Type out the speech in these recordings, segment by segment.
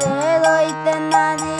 বাঁশির সুরে রইতে নারী জলে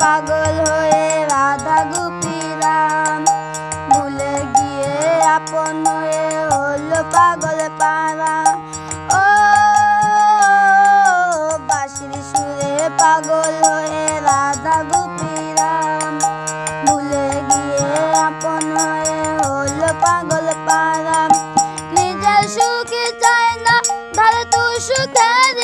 পাগল হয়ে রাধা গুপিরাম। ভুলে গিয়ে আপন হয়ে হলো পাগল পারা ও, বাঁশির সুরে পাগল হয়ে রাধা গুপিরাম। ভুলে গিয়ে আপন হয়ে হলো পাগল পারা নিজের সুখে চায় না ধারে তুই সুখের